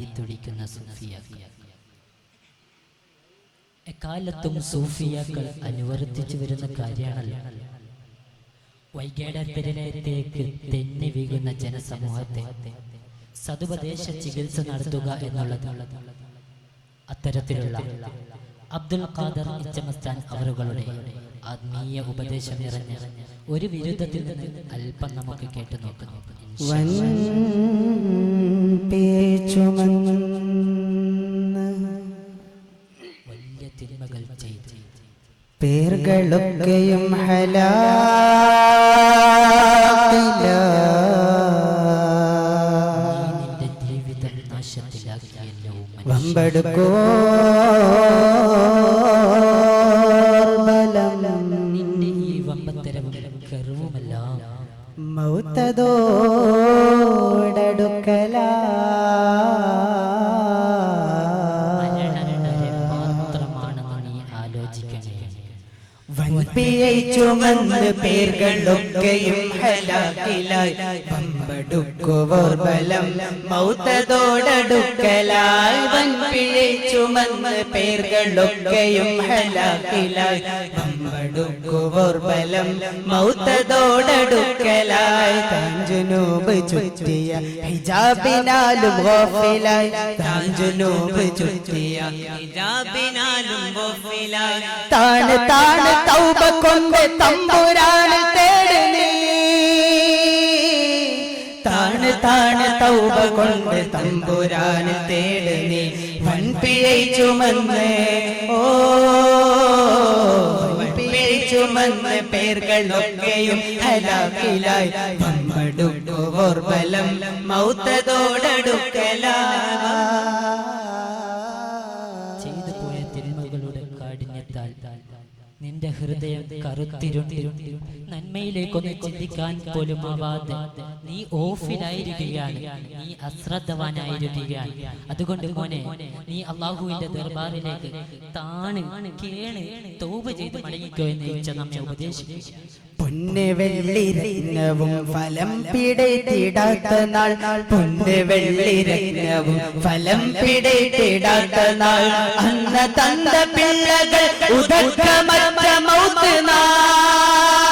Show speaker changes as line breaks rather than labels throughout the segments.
നീന്തിത്തുടിക്കുന്ന സൂഫിയാക്കൾ. എക്കാലത്തും സൂഫിയാക്കൾ അനുവർത്തിച്ചു വരുന്ന കാര്യമാണല്ലോ വൈകേടത്തിലേക്ക് തെന്നി വീഴുന്ന ജനസമൂഹത്തെ സതുപദേശ ചികിത്സ നടത്തുക എന്നുള്ളത് അത്തരത്തിലുള്ള അബ്ദുൽ ഖാദർ ഇച്ചമസ്താൻ അവറുകളുടെ ആത്മീയ ഉപദേശം നിറഞ്ഞ ഒരു വിരുദ്ധത്തിൽ നിന്ന് അല്പം നമുക്ക് കേട്ടു നോക്കാം
വൻ പേച്ചുമന്ന്
വലിയ തിന്മകൾ ചെയ്ത് നീ നിന്റെ ജീവിതം നാശത്തിലാക്കിയല്ലോ.
വമ്പെടുക്കോ ബലം വൻപിഴை ചുമന്ന് പേർകളൊക്കെയും ബലം വൻപിഴை ചുമന്ന് പേർകളൊക്കെയും ഹലാക്കിലായി. പമ്പടുക്കുവോർ ബലം മൗത്തതോടടുക്കലായി. താഞ്ചുനൂബ് ചുറ്റിയ ഹിജാബിനാലും ഗോഫിലായി. താഞ്ചുനൂബ് ചുറ്റിയ ഹിജാബിനാലും ഗോഫിലായി. താണ് താണ് തൗബ കൊണ്ട് തമ്പുരാനിൽ തേട് നീ താണ് താണ് തൗബ കൊണ്ട് തമ്പുരാൻ തേടുന്നി വൻപിഴ ചുമന്ന് ഓ ചുമന്ന് പേർകളൊക്കെയും ഹലാക്കിലായി. പമ്പടുക്കുവോർ ബലം മൗത്തതോടടുക്കല.
നിന്റെ ഹൃദയം കറുത്തിരുണ്ടിരുണ്ടി നന്മയിലേക്കൊന്ന് ചിന്തിക്കാൻ പോലും ആവാതെ നീ ഓഫിലായിരിക്കുകയാണ്. നീ അശ്രദ്ധവാനായിരിക്കുകയാണ്. അതുകൊണ്ട് മോനെ നീ അള്ളാഹുവിന്റെ ദർബാറിലേക്ക് താണ് കേണ് തോപ് ചെയ്ത് മടങ്ങിക്കോ എന്ന് ചോദിച്ച നമ്മെ ഉപദേശിക്കും
പൊന്ന് വെള്ളി രത്നവും ഫലം പിടയിട്ടിടാത്ത നാൾ. പൊന്ന് വെള്ളി രത്നവും ഫലം പിടയിട്ടിടാത്ത നാൾ. അന്ന് തന്ത പിള്ളകൾ ഉദക്കമറ്റ മൗത്ത് നാൾ.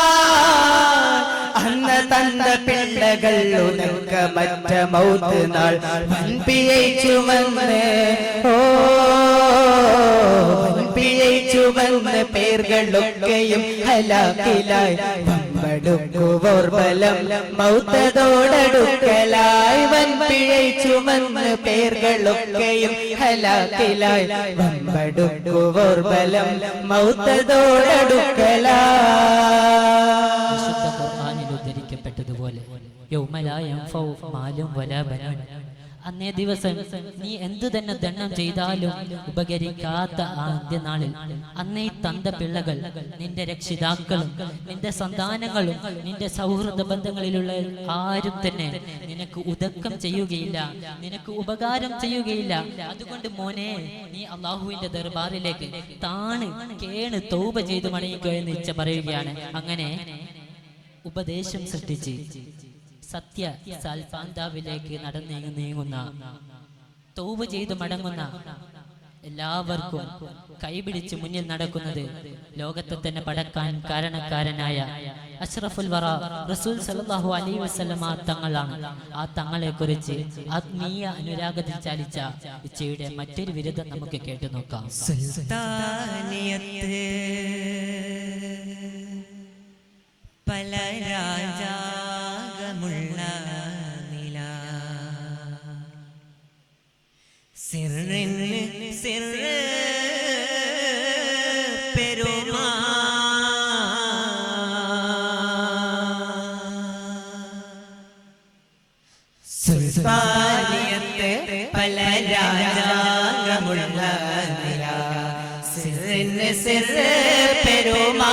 പിള്ളകൾ ഉദക്കമറ്റ മൗത്ത് നാൾ. വൻപിഴை ചുമന്ന് ഓ പിഴை ചുമന്ന് പേർകളൊക്കെയും ഹലാക്കിലായി. പമ്പടുക്കുവോർ ബലം മൗത്തതോടടുക്കലായി. വൻ പിഴை ചുമന്ന് പേർകളൊക്കെയും ഹലാക്കിലായി. പമ്പടുക്കുവോർ ബലം മൗത്തതോടടുക്കലായി
അന്നേ ദിവസം നീ എന്തു തന്നെ ദണ്ണം ചെയ്താലും ഉപകരിക്കാത്ത ആ അന്ത്യനാളിൽ അന്നേ തന്ത പിള്ളകൾ നിന്റെ രക്ഷിതാക്കളും നിന്റെ സന്താനങ്ങളും നിന്റെ സൗഹൃദ ബന്ധങ്ങളിലുള്ള ആരും തന്നെ നിനക്ക് ഉദക്കം ചെയ്യുകയില്ല നിനക്ക് ഉപകാരം ചെയ്യുകയില്ല. അതുകൊണ്ട് മോനെ നീ അള്ളാഹുവിന്റെ ദർബാറിലേക്ക് താണ് കേണ് തോപ ചെയ്ത് മണിയിക്കുക എന്ന് ഇച്ഛ പറയുകയാണ്. അങ്ങനെ ഉപദേശം സൃഷ്ടിച്ച് സത്യ സാൽപാന്താവിലേക്ക് നടന്നു നീങ്ങുന്ന തോവ് ചെയ്ത് മടങ്ങുന്ന എല്ലാവർക്കും കൈപിടിച്ച് മുന്നിൽ നടക്കുന്നത് ലോകത്തെ തന്നെ പടക്കാൻ കാരണക്കാരനായ അഷ്റഫുൽ വറ റസൂൽ സല്ലല്ലാഹു അലൈഹി വസല്ലമ തങ്ങളാണ്. ആ തങ്ങളെ കുറിച്ച് ആത്മീയ അനുരാഗത്തിൽ ചാലിച്ച ഇച്ചയുടെ മറ്റൊരു വിരുദ്ധം നമുക്ക് കേട്ടു നോക്കാം.
പല രാജാകമുള്ള സിറിന് സിറ് പെരുമാ സുൽത്താനിയത്ത് പല രാജാംഗമുള്ള നില സിറിന് സിറ് പെരുമാ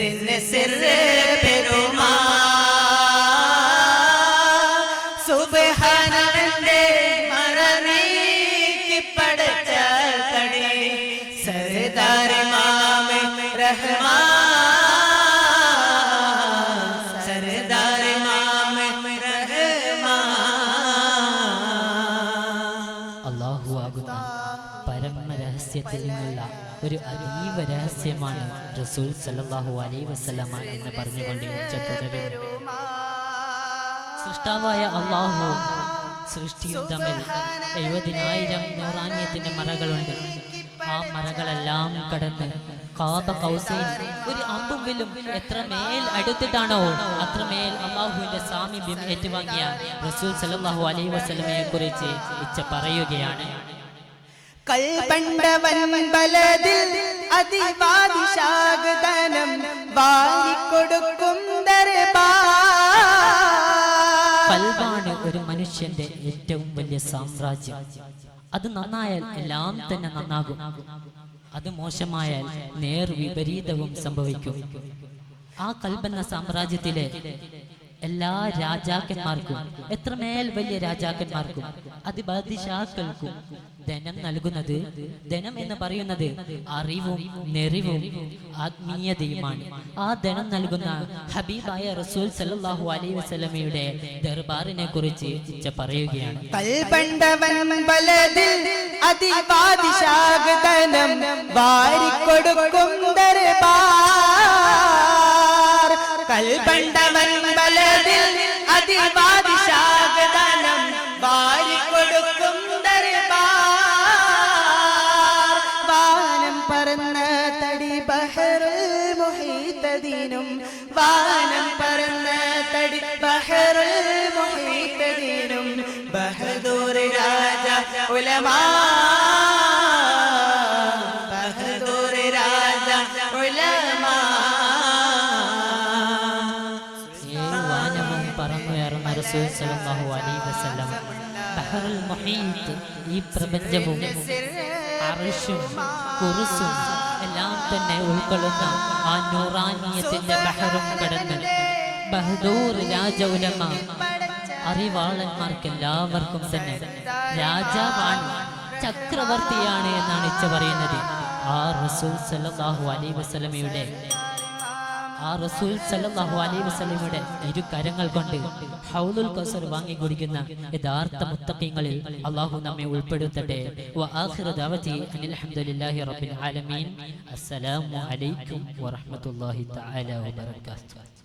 സിറിന് സിറ് പെരുമാ സുബ്ഹാനന്റെ മറനീക്കി പടച്ച തടി സർദാർ ഇമാം റഹ്മാൻ സർദാർ ഇമാം റഹ്മാൻ
അള്ളാഹു ആകുന്ന പരമരഹസ്യത്തിൽ നിന്നുള്ള ഒരു അതീവ രഹസ്യമാണ് റസൂൽ സല്ലല്ലാഹു അലൈ വസ്സലാമ എന്ന് പറഞ്ഞുകൊണ്ട് സൃഷ്ടാവായ അള്ളാഹു സൃഷ്ടിയും തമ്മിൽ എഴുപതിനായിരം നൂറാന്യത്തിന്റെ മറകളുണ്ട്. ആ മറകളെല്ലാം കടന്ന് കാബ കൗസൈൻ ഒരു അമ്പുമ്പിലും എത്ര മേൽ അടുത്തിട്ടാണോ അത്രമേൽ അള്ളാഹുവിന്റെ സാമീപ്യം ഏറ്റുവാങ്ങിയ റസൂൽ സല്ലല്ലാഹു അലൈ വസ്ലമയെ കുറിച്ച് ഇച്ച പറയുകയാണ്.
കൽപണ്ടവൻ ബലതിൽ അതിവാദിശാഗതനം ദർബാർ
കൽബാണ് ഒരു മനുഷ്യന്റെ ഏറ്റവും വലിയ സാമ്രാജ്യം. അത് നന്നായാൽ എല്ലാം തന്നെ നന്നാകും. അത് മോശമായാൽ നേർ വിപരീതവും സംഭവിക്കും. ആ കൽബെന്ന സാമ്രാജ്യത്തിലെ എല്ലാ രാജാക്കന്മാർക്കും എത്രമേൽ വലിയ രാജാക്കന്മാർക്കും അതിബാദിഷാക്കൾക്കും ധനം നൽകുന്നത് ധനം എന്ന് പറയുന്നത് അറിവും നെറിവും ആത്മീയതയുമാണ്. ആ ധനം നൽകുന്ന ഹബീബായ റസൂൽ സല്ലാഹു അലൈ വസല്ലമയുടെ ദർബാറിനെ കുറിച്ച് പറയുകയാണ്.
വാരിക്കൊടുക്കും ദർബാർ. കൽപണ്ടവൻ ബലതിൽ അതിവാദിശാഗതനം വാനം പറന്ന തടി ബഹറുൽ മുഹീത്തദീനും
ബഹദൂർ രാജ ഉലമാ. ബഹദൂർ രാജ ഉലമാ.
വാനവും പറന്നുയർന്ന റസൂൽ സല്ലല്ലാഹു അലൈഹി വസല്ലം ബഹറുൽ മുഹീത്ത് ഈ പ്രപഞ്ചവും അറിഷും കുറുസും എല്ലാം തന്നെ ഉൾക്കൊള്ളുന്ന ആ നൂറാനിയത്തിന്റെ ബഹറും കടന്ന് ബഹദൂർ രാജ ഉലമ അറിവാളന്മാർക്ക് എല്ലാവർക്കും തന്നെ രാജാവാണ് ചക്രവർത്തിയാണ് എന്നാണ് ഇച്ച പറയുന്നത്. ആ റസൂൽ സല്ലല്ലാഹു അലൈഹി വസല്ലമയുടെ ആ റസൂൽ സല്ലല്ലാഹു അലൈഹി വസല്ലമയുടെ ഇരു കരങ്ങൾ കൊണ്ട് ഹൗലുൽ കൗസർ വാങ്ങി കുടിക്കുന്ന യഥാർത്ഥ മുത്തഖീങ്ങളിൽ അല്ലാഹു നമ്മെ ഉൾപ്പെടുത്തട്ടെ. വ ആഖിറു ദഅവതി അൽഹംദുലില്ലാഹി റബ്ബിൽ ആലമീൻ. അസ്സലാമു അലൈക്കും വറഹ്മത്തുള്ളാഹി തആല വബറകാതുഹു.